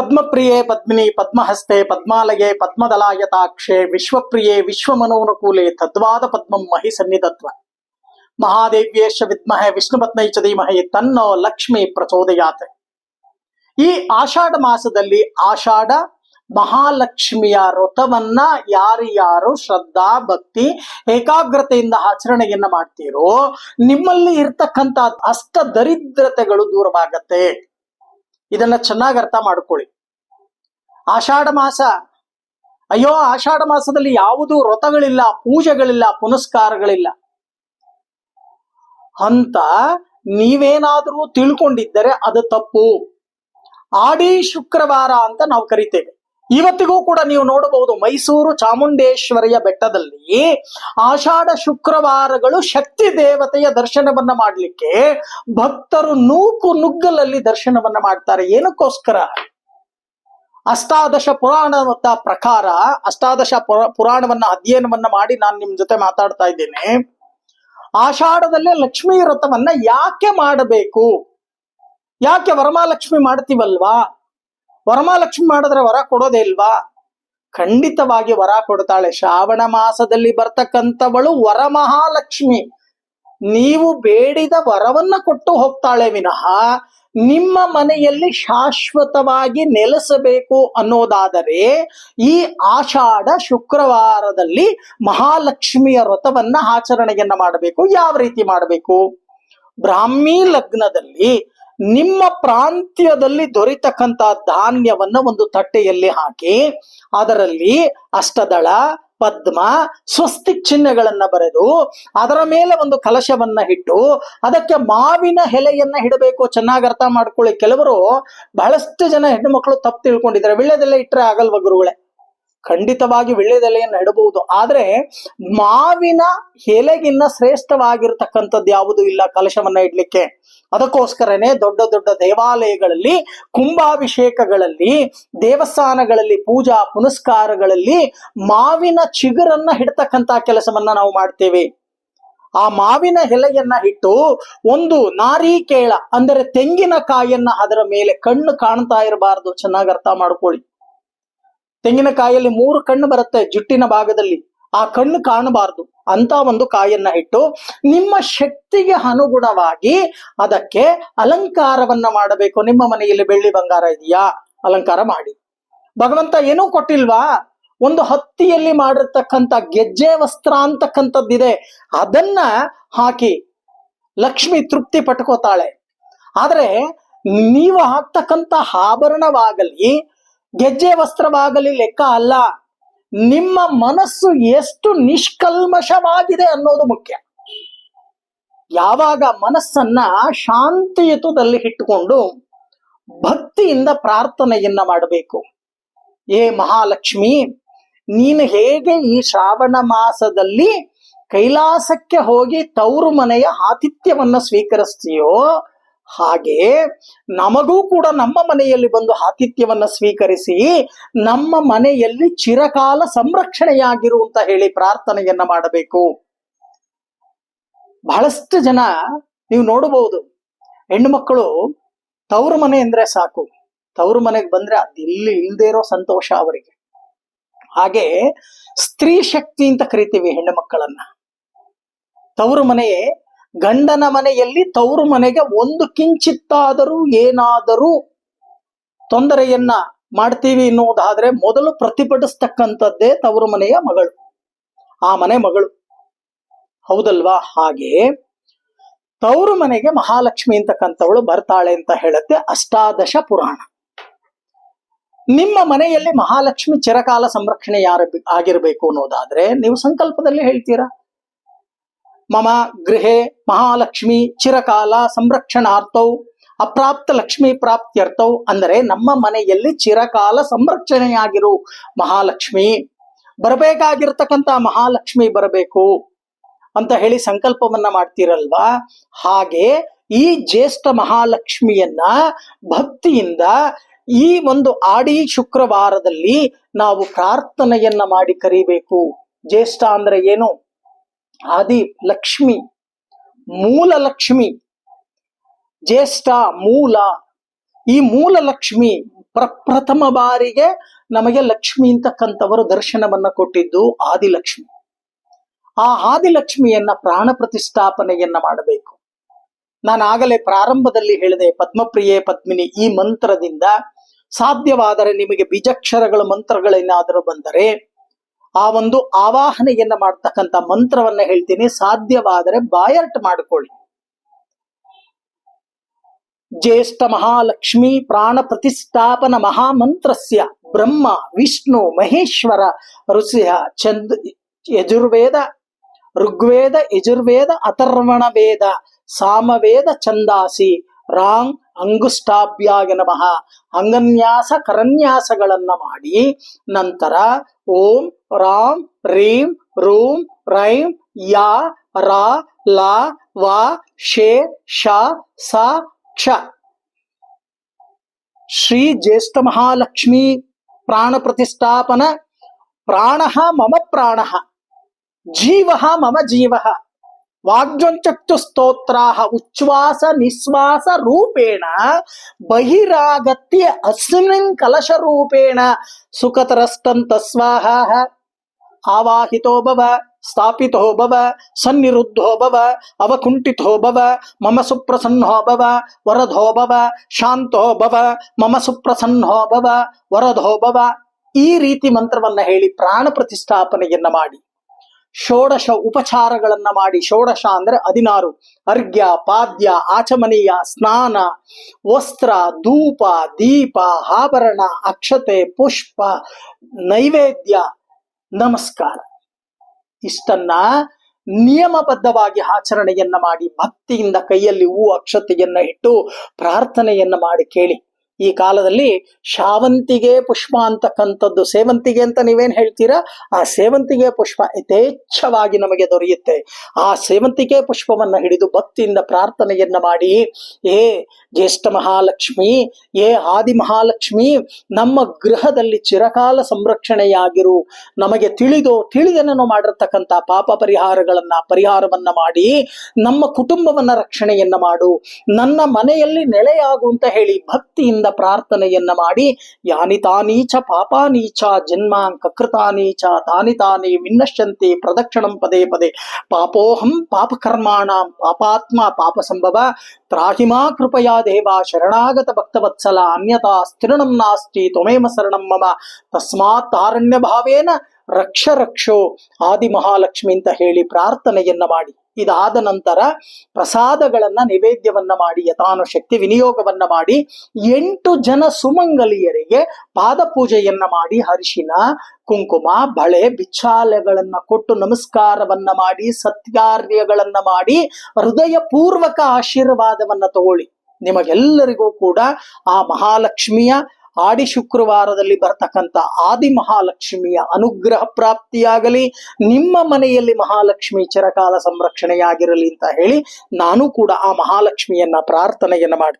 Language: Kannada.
ಪದ್ಮಪ್ರಿಯೆ ಪದ್ಮಿನಿ, ಪದ್ಮಹಸ್ತೆ, ಪದ್ಮಾಲಯೆ ಪದ್ಮದಲಾಯತಾಕ್ಷೆ ವಿಶ್ವಪ್ರಿಯೆ, ವಿಶ್ವಮನೋನುಕೂಲೆ, ತದ್ವಾದ ಪದ್ಮಂ ಮಹಿ ಸನ್ನಿಧತ್ವ. ಮಹಾದೇವ್ಯೇಶ ವಿದ್ಮಹೆ ವಿಷ್ಣುಪತ್ನೈ ಚ ಧೀಮಹಿ, ತನ್ನೋ ಲಕ್ಷ್ಮಿ ಪ್ರಚೋದಯಾತ್ರೆ ಈ ಆಷಾಢ ಮಾಸದಲ್ಲಿ ಆಷಾಢ ಮಹಾಲಕ್ಷ್ಮಿಯ ವ್ರತವನ್ನ ಯಾರು ಶ್ರದ್ಧಾ, ಭಕ್ತಿ, ಏಕಾಗ್ರತೆಯಿಂದ ಆಚರಣೆಯನ್ನ ಮಾಡ್ತೀರೋ, ನಿಮ್ಮಲ್ಲಿ ಇರ್ತಕ್ಕಂತ ಅಷ್ಟ ದರಿದ್ರತೆಗಳು ದೂರವಾಗತ್ತೆ. ಇದನ್ನ ಚೆನ್ನಾಗಿ ಅರ್ಥ ಮಾಡ್ಕೊಳ್ಳಿ. ಆಷಾಢ ಮಾಸ, ಅಯ್ಯೋ, ಆಷಾಢ ಮಾಸದಲ್ಲಿ ಯಾವುದು ವ್ರತಗಳಿಲ್ಲ, ಪೂಜೆಗಳಿಲ್ಲ, ಪುನಸ್ಕಾರಗಳಿಲ್ಲ. ಅಂತ ನೀವೇನಾದರೂ ತಿಳ್ಕೊಂಡಿದ್ದರೆ ಅದು ತಪ್ಪು. ಆಡಿ ಶುಕ್ರವಾರ ಅಂತ ನಾವು ಕರಿತೇವೆ. ಇವತ್ತಿಗೂ ಕೂಡ ನೀವು ನೋಡಬಹುದು ಮೈಸೂರು ಚಾಮುಂಡೇಶ್ವರಿಯ ಬೆಟ್ಟದಲ್ಲಿ ಆಷಾಢ ಶುಕ್ರವಾರಗಳು ಶಕ್ತಿ ದೇವತೆಯ ದರ್ಶನವನ್ನ ಮಾಡಲಿಕ್ಕೆ ಭಕ್ತರು ನೂಕು ನುಗ್ಗಲಲ್ಲಿ ದರ್ಶನವನ್ನ ಮಾಡ್ತಾರೆ. ಏನಕ್ಕೋಸ್ಕರ? ಅಷ್ಟಾದಶ ಪುರಾಣದ ಪ್ರಕಾರ, ಅಷ್ಟಾದಶ ಪುರ- ಪುರಾಣವನ್ನ ಅಧ್ಯಯನವನ್ನ ಮಾಡಿ ನಾನು ನಿಮ್ ಜೊತೆ ಮಾತಾಡ್ತಾ ಇದ್ದೇನೆ. ಆಷಾಢದಲ್ಲೇ ಲಕ್ಷ್ಮೀ ವ್ರತವನ್ನ ಯಾಕೆ ಮಾಡಬೇಕು? ಯಾಕೆ ವರಮಹಾಲಕ್ಷ್ಮಿ ಮಾಡ್ತೀವಲ್ವಾ? ವರಮಹಾಲಕ್ಷ್ಮಿ ಮಾಡಿದ್ರೆ ವರ ಕೊಡೋದೇ ಇಲ್ವಾ? ಖಂಡಿತವಾಗಿ ವರ ಕೊಡ್ತಾಳೆ. ಶ್ರಾವಣ ಮಾಸದಲ್ಲಿ ಬರ್ತಕ್ಕಂಥವಳು ವರಮಹಾಲಕ್ಷ್ಮಿ. ನೀವು ಬೇಡಿದ ವರವನ್ನ ಕೊಟ್ಟು ಹೋಗ್ತಾಳೆ ವಿನಃ ನಿಮ್ಮ ಮನೆಯಲ್ಲಿ ಶಾಶ್ವತವಾಗಿ ನೆಲೆಸಬೇಕು ಅನ್ನೋದಾದರೆ ಈ ಆಷಾಢ ಶುಕ್ರವಾರದಲ್ಲಿ ಮಹಾಲಕ್ಷ್ಮಿಯ ವ್ರತವನ್ನ ಆಚರಣೆಯನ್ನ ಮಾಡಬೇಕು. ಯಾವ ರೀತಿ ಮಾಡಬೇಕು? ಬ್ರಾಹ್ಮಿ ಲಗ್ನದಲ್ಲಿ ನಿಮ್ಮ ಪ್ರಾಂತ್ಯದಲ್ಲಿ ದೊರೆತಕ್ಕಂತ ಧಾನ್ಯವನ್ನ ಒಂದು ತಟ್ಟೆಯಲ್ಲಿ ಹಾಕಿ ಅದರಲ್ಲಿ ಅಷ್ಟದಳ, ಪದ್ಮ ಸ್ವಸ್ತಿ ಚಿಹ್ನೆಗಳನ್ನ ಬರೆದು ಅದರ ಮೇಲೆ ಒಂದು ಕಲಶವನ್ನ ಇಟ್ಟು ಅದಕ್ಕೆ ಮಾವಿನ ಎಲೆಯನ್ನ ಇಡಬೇಕು. ಚೆನ್ನಾಗಿ ಅರ್ಥ ಮಾಡ್ಕೊಳ್ಳಿ. ಕೆಲವರು ಬಹಳಷ್ಟು ಜನ ಹೆಣ್ಣು ಮಕ್ಕಳು ತಪ್ಪು ತಿಳ್ಕೊಂಡಿದ್ದಾರೆ. ವಿಳ್ಯದೆಲ್ಲ ಇಟ್ಟರೆ ಆಗಲ್ವ ಗುರುಗಳೇ? ಖಂಡಿತವಾಗಿ ವಿಳ್ಯದೆಲೆಯನ್ನು ಇಡಬಹುದು ಆದ್ರೆ ಮಾವಿನ ಎಲೆಗಿನ್ನ ಶ್ರೇಷ್ಠವಾಗಿರ್ತಕ್ಕಂಥದ್ದು ಯಾವುದು ಇಲ್ಲ ಕಲಶವನ್ನ ಇಡ್ಲಿಕ್ಕೆ. ಅದಕ್ಕೋಸ್ಕರನೇ ದೊಡ್ಡ ದೊಡ್ಡ ದೇವಾಲಯಗಳಲ್ಲಿ, ಕುಂಭಾಭಿಷೇಕಗಳಲ್ಲಿ, ದೇವಸ್ಥಾನಗಳಲ್ಲಿ, ಪೂಜಾ ಪುನಸ್ಕಾರಗಳಲ್ಲಿ ಮಾವಿನ ಚಿಗುರನ್ನ ಹಿಡ್ತಕ್ಕಂತ ಕೆಲಸವನ್ನ ನಾವು ಮಾಡ್ತೇವೆ. ಆ ಮಾವಿನ ಎಲೆಯನ್ನ ಇಟ್ಟು ಒಂದು ನಾರಿಕೇಳ, ಅಂದರೆ ತೆಂಗಿನಕಾಯನ್ನ ಅದರ ಮೇಲೆ ಕಣ್ಣು ಕಾಣ್ತಾ ಇರಬಾರದು. ಚೆನ್ನಾಗಿ ಅರ್ಥ ಮಾಡ್ಕೊಳ್ಳಿ. ತೆಂಗಿನಕಾಯಲ್ಲಿ ಮೂರು ಕಣ್ಣು ಬರುತ್ತೆ ಜುಟ್ಟಿನ ಭಾಗದಲ್ಲಿ. ಆ ಕಣ್ಣು ಕಾಣಬಾರದು. ಅಂತ ಒಂದು ಕಾಯನ್ನ ಇಟ್ಟು ನಿಮ್ಮ ಶಕ್ತಿಗೆ ಅನುಗುಣವಾಗಿ ಅದಕ್ಕೆ ಅಲಂಕಾರವನ್ನ ಮಾಡಬೇಕು. ನಿಮ್ಮ ಮನೆಯಲ್ಲಿ ಬೆಳ್ಳಿ ಬಂಗಾರ ಇದೆಯಾ? ಅಲಂಕಾರ ಮಾಡಿ. ಭಗವಂತ ಏನೂ ಕೊಟ್ಟಿಲ್ವಾ? ಒಂದು ಹತ್ತಿಯಲ್ಲಿ ಮಾಡಿರ್ತಕ್ಕಂಥ ಗೆಜ್ಜೆ ವಸ್ತ್ರ ಅಂತಕ್ಕಂಥದ್ದಿದೆ. ಅದನ್ನ ಹಾಕಿ ಲಕ್ಷ್ಮಿ ತೃಪ್ತಿ ಪಟ್ಕೋತಾಳೆ. ಆದ್ರೆ ನೀವು ಹಾಕ್ತಕ್ಕಂಥ ಆಭರಣವಾಗಲಿ ಗೆಜ್ಜೆ ವಸ್ತ್ರವಾಗಲಿ ಲೆಕ್ಕ ಅಲ್ಲ. ನಿಮ್ಮ ಮನಸ್ಸು ಎಷ್ಟು ನಿಷ್ಕಲ್ಮಶವಾಗಿದೆ ಅನ್ನೋದು ಮುಖ್ಯ. ಯಾವಾಗ ಮನಸ್ಸನ್ನ ಶಾಂತಿಯುತದಲ್ಲಿ ಇಟ್ಟುಕೊಂಡು ಭಕ್ತಿಯಿಂದ ಪ್ರಾರ್ಥನೆಯನ್ನ ಮಾಡಬೇಕು. ಏ ಮಹಾಲಕ್ಷ್ಮಿ, ನೀನು ಹೇಗೆ ಈ ಶ್ರಾವಣ ಮಾಸದಲ್ಲಿ ಕೈಲಾಸಕ್ಕೆ ಹೋಗಿ ತವರು ಮನೆಯ ಆತಿಥ್ಯವನ್ನ ಸ್ವೀಕರಿಸ್ತೀಯೋ ಹಾಗೆ ನಮಗೂ ಕೂಡ ನಮ್ಮ ಮನೆಯಲ್ಲಿ ಬಂದು ಆತಿಥ್ಯವನ್ನ ಸ್ವೀಕರಿಸಿ ನಮ್ಮ ಮನೆಯಲ್ಲಿ ಚಿರಕಾಲ ಸಂರಕ್ಷಣೆಯಾಗಿರು ಅಂತ ಹೇಳಿ ಪ್ರಾರ್ಥನೆಯನ್ನ ಮಾಡಬೇಕು. ಬಹಳಷ್ಟು ಜನ ನೀವು ನೋಡಬಹುದು. ಹೆಣ್ಣು ಮಕ್ಕಳು ತವರು ಮನೆ ಅಂದ್ರೆ ಸಾಕು. ತವರು ಮನೆಗೆ ಬಂದ್ರೆ ಅದಿಲ್ಲಿ ಇಲ್ಲದೆ ಇರೋ ಸಂತೋಷ ಅವರಿಗೆ. ಹಾಗೆ ಸ್ತ್ರೀ ಶಕ್ತಿ ಅಂತ ಕರಿತೀವಿ ಹೆಣ್ಣು ಮಕ್ಕಳನ್ನ. ತವರು ಮನೆ ಗಂಡನ ಮನೆಯಲ್ಲಿ ತವರು ಮನೆಗೆ ಒಂದು ಕಿಂಚಿತ್ತಾದರೂ ಏನಾದರೂ ತೊಂದರೆಯನ್ನ ಮಾಡ್ತೀವಿ ಎನ್ನುವುದಾದ್ರೆ ಮೊದಲು ಪ್ರತಿಭಟಿಸ್ತಕ್ಕಂಥದ್ದೇ ತವರು ಮನೆಯ ಮಗಳು. ಆ ಮನೆ ಮಗಳು. ಹೌದಲ್ವಾ? ಹಾಗೆ ತವರು ಮನೆಗೆ ಮಹಾಲಕ್ಷ್ಮಿ ಅಂತಕ್ಕಂಥವಳು ಬರ್ತಾಳೆ ಅಂತ ಹೇಳುತ್ತೆ ಅಷ್ಟಾದಶ ಪುರಾಣ. ನಿಮ್ಮ ಮನೆಯಲ್ಲಿ ಮಹಾಲಕ್ಷ್ಮಿ ಚಿರಕಾಲ ಸಂರಕ್ಷಣೆ ಯಾರ ಆಗಿರ್ಬೇಕು ಅನ್ನೋದಾದ್ರೆ ನೀವು ಸಂಕಲ್ಪದಲ್ಲಿ ಹೇಳ್ತೀರಾ? ಮಮ ಗೃಹೆ ಮಹಾಲಕ್ಷ್ಮಿ ಚಿರಕಾಲ ಸಂರಕ್ಷಣಾರ್ಥೌ ಅಪ್ರಾಪ್ತ ಲಕ್ಷ್ಮಿ ಪ್ರಾಪ್ತಿಯರ್ಥವು ಅಂದರೆ ನಮ್ಮ ಮನೆಯಲ್ಲಿ ಚಿರಕಾಲ ಸಂರಕ್ಷಣೆಯಾಗಿರು. ಮಹಾಲಕ್ಷ್ಮಿ ಬರಬೇಕಾಗಿರ್ತಕ್ಕಂತ ಮಹಾಲಕ್ಷ್ಮಿ ಬರಬೇಕು ಅಂತ ಹೇಳಿ ಸಂಕಲ್ಪವನ್ನ ಮಾಡ್ತೀರಲ್ವಾ? ಹಾಗೆ ಈ ಜ್ಯೇಷ್ಠ ಮಹಾಲಕ್ಷ್ಮಿಯನ್ನ ಭಕ್ತಿಯಿಂದ ಈ ಒಂದು ಆಡಿ ಶುಕ್ರವಾರದಲ್ಲಿ ನಾವು ಪ್ರಾರ್ಥನೆಯನ್ನ ಮಾಡಿ ಕರಿಬೇಕು. ಜ್ಯೇಷ್ಠ ಅಂದ್ರೆ ಏನು? ಆದಿ ಲಕ್ಷ್ಮಿ, ಮೂಲ ಲಕ್ಷ್ಮಿ, ಜ್ಯೇಷ್ಠ ಮೂಲ, ಈ ಮೂಲ ಲಕ್ಷ್ಮಿ ಪ್ರಪ್ರಥಮ ಬಾರಿಗೆ ನಮಗೆ ಲಕ್ಷ್ಮಿ ಅಂತಕ್ಕಂಥವರು ದರ್ಶನವನ್ನ ಕೊಟ್ಟಿದ್ದು ಆದಿಲಕ್ಷ್ಮಿ ಆ ಆದಿಲಕ್ಷ್ಮಿಯನ್ನ ಪ್ರಾಣ ಪ್ರತಿಷ್ಠಾಪನೆಯನ್ನ ಮಾಡಬೇಕು. ನಾನು ಆಗಲೇ ಪ್ರಾರಂಭದಲ್ಲಿ ಹೇಳಿದೆ, ಪದ್ಮಪ್ರಿಯೆ ಪದ್ಮಿನಿ, ಈ ಮಂತ್ರದಿಂದ ಸಾಧ್ಯವಾದರೆ ನಿಮಗೆ ಬೀಜಕ್ಷರಗಳ ಮಂತ್ರಗಳೇನಾದರೂ ಬಂದರೆ ಆ ಒಂದು ಆವಾಹನೆಯನ್ನ ಮಾಡ್ತಕ್ಕಂಥ ಮಂತ್ರವನ್ನ ಹೇಳ್ತೀನಿ. ಸಾಧ್ಯವಾದರೆ ಬಾಯರ್ಟ್ ಮಾಡಿಕೊಳ್ಳಿ. ಜ್ಯೇಷ್ಠ ಮಹಾಲಕ್ಷ್ಮಿ ಪ್ರಾಣ ಪ್ರತಿಷ್ಠಾಪನ ಮಹಾಮಂತ್ರಸ್ಯ ಬ್ರಹ್ಮ, ವಿಷ್ಣು, ಮಹೇಶ್ವರ, ಋಷಿಯ ಚಂದ್ ಯಜುರ್ವೇದ, ಋಗ್ವೇದ, ಯಜುರ್ವೇದ ಅಥರ್ವಣ ವೇದ ಸಾಮವೇದ ಚಂದಾಸಿ ರಾಂಗ್ ಅಂಗುಷ್ಟಾಭ್ಯಾಗ ನಮಃ. ಅಂಗನ್ಯಾಸ ಕರನ್ಯಾಸಗಳನ್ನ ಮಾಡಿ ನಂತರ ಓಂ ರಾಮ್ ರೀಂ ರೂಂ ರೈಂ ಯಾ ರಾ ಲಾ ವಾ ಶೇ ಶ ಸ ಕ್ಷ ಶ್ರೀ ಜ್ಯೇಷ್ಠ ಮಹಾಲಕ್ಷ್ಮಿ ಪ್ರಾಣ ಪ್ರತಿಷ್ಠಾಪನ ಪ್ರಾಣ ಮಮ ಪ್ರಾಣ ಜೀವ ಮಮ ಜೀವ. ವಾಗ್ಜಂಚಕ್ಷು ಸ್ತೋತ್ರಾಹ ಉಚ್ಛ್ವಾಸ ನಿಶ್ವಾಸ ರೂಪೇಣ ಬಹಿರಾಗತ್ಯ ಅಸ್ಮಿನ್ ಕಲಶ ರೂಪೇಣ ಸುಖತರಸ್ತಂತ ಸ್ವಾಹ ಆವಾಹಿತೋ ಭವ, ಸ್ಥಾಪಿತೋ ಭವ, ಸನ್ನಿರುದ್ಧೋ ಭವ, ಅವಕುಂಠಿತೋ ಭವ, ಮಮ ಸುಪ್ರಸನ್ನೋಭವ ಭವ ವರದೋ ಭವ, ಶಾಂತೋ ಭವ, ಮಮ ಸುಪ್ರಸನ್ನೋಭವ ವರದೋ ಭವ. ಈ ರೀತಿ ಮಂತ್ರವನ್ನ ಹೇಳಿ ಪ್ರಾಣ ಪ್ರತಿಷ್ಠಾಪನೆಯನ್ನ ಮಾಡಿ. ಷೋಡಶ ಉಪಚಾರಗಳನ್ನ ಮಾಡಿ, ಷೋಡಶ ಅಂದ್ರೆ ಹದಿನಾರು. ಅರ್ಘ್ಯ, ಪಾದ್ಯ, ಆಚಮನೀಯ, ಸ್ನಾನ, ವಸ್ತ್ರ, ಧೂಪ, ದೀಪ, ಆಭರಣ, ಅಕ್ಷತೆ, ಪುಷ್ಪ, ನೈವೇದ್ಯ, ನಮಸ್ಕಾರ. ಇಷ್ಟನ್ನ ನಿಯಮಬದ್ಧವಾಗಿ ಆಚರಣೆಯನ್ನ ಮಾಡಿ, ಭಕ್ತಿಯಿಂದ ಕೈಯಲ್ಲಿ ಹೂ ಅಕ್ಷತೆಯನ್ನ ಇಟ್ಟು ಪ್ರಾರ್ಥನೆಯನ್ನ ಮಾಡಿ ಕೇಳಿ. ಈ ಕಾಲದಲ್ಲಿ ಶಾವಂತಿಗೆ ಪುಷ್ಪ ಅಂತಕ್ಕಂಥದ್ದು. ಸೇವಂತಿಗೆ ಅಂತ ನೀವೇನ್ ಹೇಳ್ತೀರಾ? ಆ ಸೇವಂತಿಗೆ ಪುಷ್ಪ ಯಥೇಚ್ಛವಾಗಿ ನಮಗೆ ದೊರೆಯುತ್ತೆ. ಆ ಸೇವಂತಿಗೆ ಪುಷ್ಪವನ್ನ ಹಿಡಿದು ಭಕ್ತಿಯಿಂದ ಪ್ರಾರ್ಥನೆಯನ್ನ ಮಾಡಿ, ಏ ಜ್ಯೇಷ್ಠ ಮಹಾಲಕ್ಷ್ಮಿ, ಏ ಆದಿ ಮಹಾಲಕ್ಷ್ಮಿ, ನಮ್ಮ ಗೃಹದಲ್ಲಿ ಚಿರಕಾಲ ಸಂರಕ್ಷಣೆಯಾಗಿರು. ನಮಗೆ ತಿಳಿದು ತಿಳಿದನನ್ನು ಮಾಡಿರ್ತಕ್ಕಂಥ ಪಾಪ ಪರಿಹಾರಗಳನ್ನ, ಪರಿಹಾರವನ್ನ ಮಾಡಿ, ನಮ್ಮ ಕುಟುಂಬವನ್ನ ರಕ್ಷಣೆಯನ್ನ ಮಾಡು. ನನ್ನ ಮನೆಯಲ್ಲಿ ನೆಲೆಯಾಗು ಅಂತ ಹೇಳಿ ಭಕ್ತಿಯಿಂದ ಪ್ರಾರ್ಥನೆಯನ್ನ ಮಾಡಿ, ಯಾನಿ ತಾನೀಚ ಪಾಪಾನೀಚ ಜನ್ಮಾಂಕ ಕೃತಾನೀಚ ತಾನಿ ತಾನಿ ವಿನ್ನಶ್ಯಂತಿ ಪ್ರದಕ್ಷಿಣಂ ಪದೇ ಪದೇ. ಪಾಪೋಹಂ ಪಾಪಕರ್ಮಾಣ ಪಾಪಾತ್ಮ ಪಾಪ ಸಂಭವ ತ್ರಾಹಿಮಾ ಕೃಪಯಾ ದೇವ ಶರಣಾಗತ ಭಕ್ತವತ್ಸಲ ಅನ್ಯತಾ ಸ್ಥಿರಣಂ ನಾಸ್ತಿ ತ್ವಮೇವ ಶರಣಂ ಮಮ. ತಸ್ಮಾತ್ ತಾರಣ್ಯ ಭಾವೇನ ರಕ್ಷ ರಕ್ಷೋ. ಆದಿ ಮಹಾಲಕ್ಷ್ಮಿ ಅಂತ ಹೇಳಿ ಪ್ರಾರ್ಥನೆಯನ್ನ ಮಾಡಿ. ಇದಾದ ನಂತರ ಪ್ರಸಾದಗಳನ್ನ ನೈವೇದ್ಯವನ್ನ ಮಾಡಿ ಯಥಾನುಶಕ್ತಿ ವಿನಿಯೋಗವನ್ನ ಮಾಡಿ, ಎಂಟು ಜನ ಸುಮಂಗಲಿಯರಿಗೆ ಪಾದಪೂಜೆಯನ್ನ ಮಾಡಿ ಹರಿಶಿನ ಕುಂಕುಮ, ಬಳೆ ಬಿಚ್ಚಾಲೆಗಳನ್ನ ಕೊಟ್ಟು ನಮಸ್ಕಾರವನ್ನ ಮಾಡಿ, ಸತ್ಕಾರ್ಯಗಳನ್ನ ಮಾಡಿ ಹೃದಯ ಪೂರ್ವಕ ಆಶೀರ್ವಾದವನ್ನ ತಗೊಳ್ಳಿ. ನಿಮಗೆಲ್ಲರಿಗೂ ಕೂಡ ಆ ಮಹಾಲಕ್ಷ್ಮಿಯ ಆಡಿ ಶುಕ್ರವಾರದಲ್ಲಿ ಬರ್ತಕ್ಕಂಥ ಆದಿ ಮಹಾಲಕ್ಷ್ಮಿಯ ಅನುಗ್ರಹ ಪ್ರಾಪ್ತಿಯಾಗಲಿ, ನಿಮ್ಮ ಮನೆಯಲ್ಲಿ ಮಹಾಲಕ್ಷ್ಮಿ ಚಿರಕಾಲ ಸಂರಕ್ಷಣೆಯಾಗಿರಲಿ ಅಂತ ಹೇಳಿ ನಾನು ಕೂಡ ಆ ಮಹಾಲಕ್ಷ್ಮಿಯನ್ನ ಪ್ರಾರ್ಥನೆಯನ್ನ ಮಾಡ್ತೀನಿ.